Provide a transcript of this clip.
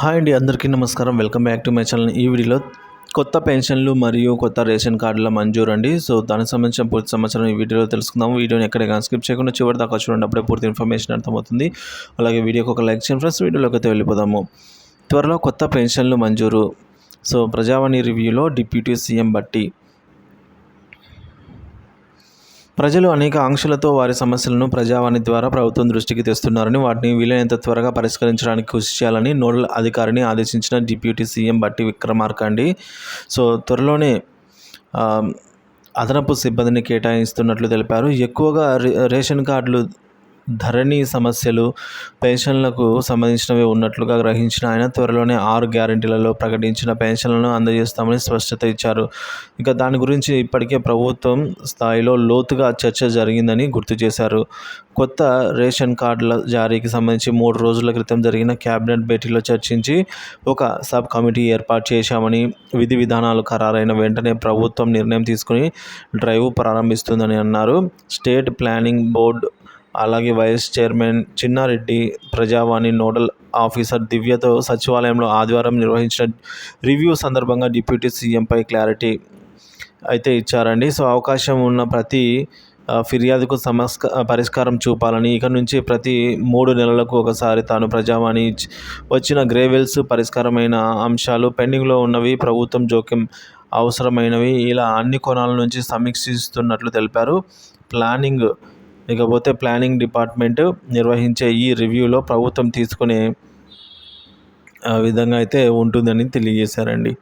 Hi అండి అందరికీ నమస్కారం. Welcome back to my channel. ఈ వీడియోలో కొత్త పెన్షన్లు మరియు కొత్త రేషన్ కార్డుల మంజూరు అండి. సో దానికి సంబంధించిన పూర్తి సమాచారం ఈ వీడియోలో తెలుసుకుందాం వీడియోని ఎక్కడ స్కిప్ చేయకుండా చివరి దాకా చూడండి అప్పుడే పూర్తి ఇన్ఫర్మేషన్ అర్థమవుతుంది. అలాగే వీడియోకి ఒక లైక్ చేయండి ఫ్రెండ్స్. వీడియోలోకి అయితే వెళ్ళిపోదాము. త్వరలో కొత్త పెన్షన్లు మంజూరు. సో ప్రజావాణి రివ్యూలో డిప్యూటీ సీఎం బట్టి ప్రజలు అనేక ఆంక్షలతో వారి సమస్యలను ప్రజావాణి ద్వారా ప్రభుత్వం దృష్టికి తెస్తున్నారని వాటిని వీలైనంత త్వరగా పరిష్కరించడానికి కృషి చేయాలని నోడల్ అధికారిని ఆదేశించిన డిప్యూటీ సీఎం బట్టి విక్రమార్కండి సో త్వరలోనే అదనపు సిబ్బందిని కేటాయిస్తున్నట్లు తెలిపారు. ఎక్కువగా రేషన్ కార్డులు ధరణి సమస్యలు పెన్షన్లకు సంబంధించినవి ఉన్నట్లుగా గ్రహించిన ఆయన త్వరలోనే ఆరు గ్యారంటీలలో ప్రకటించిన పెన్షన్లను అందజేస్తామని స్పష్టత ఇచ్చారు. ఇక దాని గురించి ఇప్పటికే ప్రభుత్వం స్థాయిలో లోతుగా చర్చ జరిగిందని గుర్తు చేశారు. కొత్త రేషన్ కార్డుల జారీకి సంబంధించి మూడు రోజుల క్రితం జరిగిన క్యాబినెట్ భేటీలో చర్చించి ఒక సబ్ కమిటీ ఏర్పాటు చేశామని విధి విధానాలు ఖరారైన వెంటనే ప్రభుత్వం నిర్ణయం తీసుకుని డ్రైవ్ ప్రారంభిస్తుందని అన్నారు. స్టేట్ ప్లానింగ్ బోర్డు అలాగే vice chairman Chinnareddy Prajavani nodal officer దివ్యతో సచివాలయంలో ఆదివారం నిర్వహించిన రివ్యూ సందర్భంగా డిప్యూటీ సీఎంపై క్లారిటీ అయితే ఇచ్చారండి. సో అవకాశం ఉన్న ప్రతి ఫిర్యాదుకు సమస్క పరిష్కారం చూపాలని ఇక నుంచి ప్రతి మూడు నెలలకు ఒకసారి తాను ప్రజావాణి వచ్చిన గ్రేవెల్స్ పరిష్కారమైన అంశాలు పెండింగ్లో ఉన్నవి ప్రభుత్వం జోక్యం అవసరమైనవి ఇలా అన్ని కోణాల నుంచి సమీక్షిస్తున్నట్లు తెలిపారు. ప్లానింగ్ ఇకపోతే ప్లానింగ్ డిపార్ట్మెంట్ నిర్వహించే ఈ రివ్యూలో ప్రభుత్వం తీసుకునే విధంగా అయితే ఉంటుందని తెలియజేశారండి.